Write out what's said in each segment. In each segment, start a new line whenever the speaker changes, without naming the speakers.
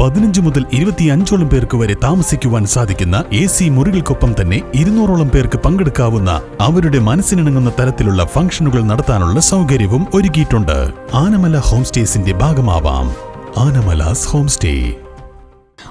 പതിനഞ്ച് മുതൽ ഇരുപത്തിയഞ്ചോളം പേർക്ക് വരെ താമസിക്കുവാൻ സാധിക്കുന്ന എ സി മുറികൾക്കൊപ്പം തന്നെ ഇരുന്നൂറോളം പേർക്ക് പങ്കെടുക്കാവുന്ന അവരുടെ മനസ്സിനിണങ്ങുന്ന തരത്തിലുള്ള ഫംഗ്ഷനുകൾ നടത്താനുള്ള സൗകര്യവും ഒരുക്കിയിട്ടുണ്ട്. ആനമല ഹോം സ്റ്റേസിന്റെ ഭാഗമാവാം. Anamalas home stay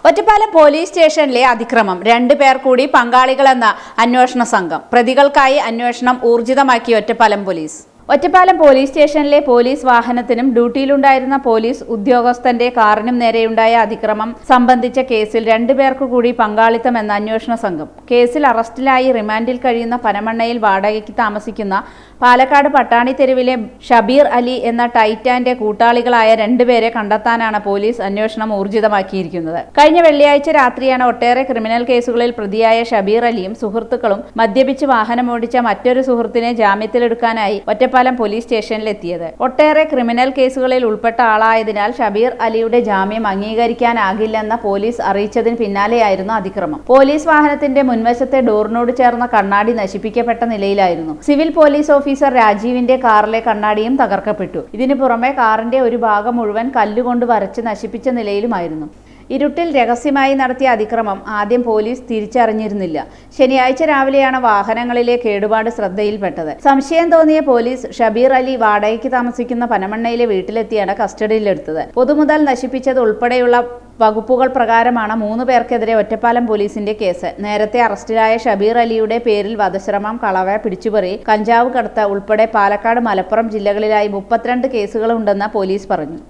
Ottapalam police സ്റ്റേഷനിലെ അതിക്രമം. രണ്ടു പേർ കൂടി പങ്കാളികളെന്ന അന്വേഷണ സംഘം. പ്രതികൾക്കായി അന്വേഷണം ഊർജിതമാക്കി ഒറ്റപ്പാലം പോലീസ്. ഒറ്റപ്പാലം പോലീസ് സ്റ്റേഷനിലെ പോലീസ് വാഹനത്തിനും ഡ്യൂട്ടിയിലുണ്ടായിരുന്ന പോലീസ് ഉദ്യോഗസ്ഥന്റെ കാറിനും നേരെയുണ്ടായ അതിക്രമം സംബന്ധിച്ച കേസിൽ രണ്ടുപേർക്കു കൂടി പങ്കാളിത്തമെന്ന അന്വേഷണ സംഘം കേസിൽ അറസ്റ്റിലായി റിമാൻഡിൽ കഴിയുന്ന പനമണ്ണയിൽ വാടകയ്ക്ക് താമസിക്കുന്ന പാലക്കാട് പട്ടാണി തെരുവിലെ ഷബീർ അലി എന്ന ടൈറ്റാന്റെ കൂട്ടാളികളായ രണ്ടുപേരെ കണ്ടെത്താനാണ് പോലീസ് അന്വേഷണം ഊർജിതമാക്കിയിരിക്കുന്നത്. കഴിഞ്ഞ വെള്ളിയാഴ്ച രാത്രിയാണ് ഒട്ടേറെ ക്രിമിനൽ കേസുകളിൽ പ്രതിയായ ഷബീർ അലിയും സുഹൃത്തുക്കളും മദ്യപിച്ച് വാഹനമോടിച്ച മറ്റൊരു സുഹൃത്തിനെ ജാമ്യത്തിലെടുക്കാനായി ഒറ്റപ്പാലം പോലീസ് സ്റ്റേഷനിലെത്തിയത്. ഒട്ടേറെ ക്രിമിനൽ കേസുകളിൽ ഉൾപ്പെട്ട ആളായതിനാൽ ഷബീർ അലിയുടെ ജാമ്യം അംഗീകരിക്കാനാകില്ലെന്ന പോലീസ് അറിയിച്ചതിന് പിന്നാലെയായിരുന്നു അതിക്രമം. പോലീസ് വാഹനത്തിന്റെ മുൻവശത്തെ ഡോറിനോട് ചേർന്ന കണ്ണാടി നശിപ്പിക്കപ്പെട്ട നിലയിലായിരുന്നു. സിവിൽ പോലീസ് ഓഫീസർ രാജീവിന്റെ കാറിലെ കണ്ണാടിയും തകർക്കപ്പെട്ടു. ഇതിനു പുറമെ കാറിന്റെ ഒരു ഭാഗം മുഴുവൻ കല്ലുകൊണ്ട് വരച്ച് നശിപ്പിച്ച നിലയിലുമായിരുന്നു. ഇരുട്ടിൽ രഹസ്യമായി നടത്തിയ അതിക്രമം ആദ്യം പോലീസ് തിരിച്ചറിഞ്ഞിരുന്നില്ല. ശനിയാഴ്ച രാവിലെയാണ് വാഹനങ്ങളിലെ കേടുപാട് ശ്രദ്ധയിൽപ്പെട്ടത്. സംശയം തോന്നിയ പോലീസ് ഷബീർ അലി വാടകയ്ക്ക് താമസിക്കുന്ന പനമണ്ണയിലെ വീട്ടിലെത്തിയാണ് കസ്റ്റഡിയിലെടുത്തത്. പൊതുമുതൽ നശിപ്പിച്ചത് ഉൾപ്പെടെയുള്ള വകുപ്പുകൾ പ്രകാരമാണ് മൂന്ന് പേർക്കെതിരെ ഒറ്റപ്പാലം പോലീസിന്റെ കേസ്. നേരത്തെ അറസ്റ്റിലായ ഷബീർ അലിയുടെ പേരിൽ വധശ്രമം കളവ പിടിച്ചുപറി കഞ്ചാവ് കടത്ത് ഉൾപ്പെടെ പാലക്കാട് മലപ്പുറം ജില്ലകളിലായി മുപ്പത്തിരണ്ട് കേസുകളുണ്ടെന്ന് പോലീസ് പറഞ്ഞു.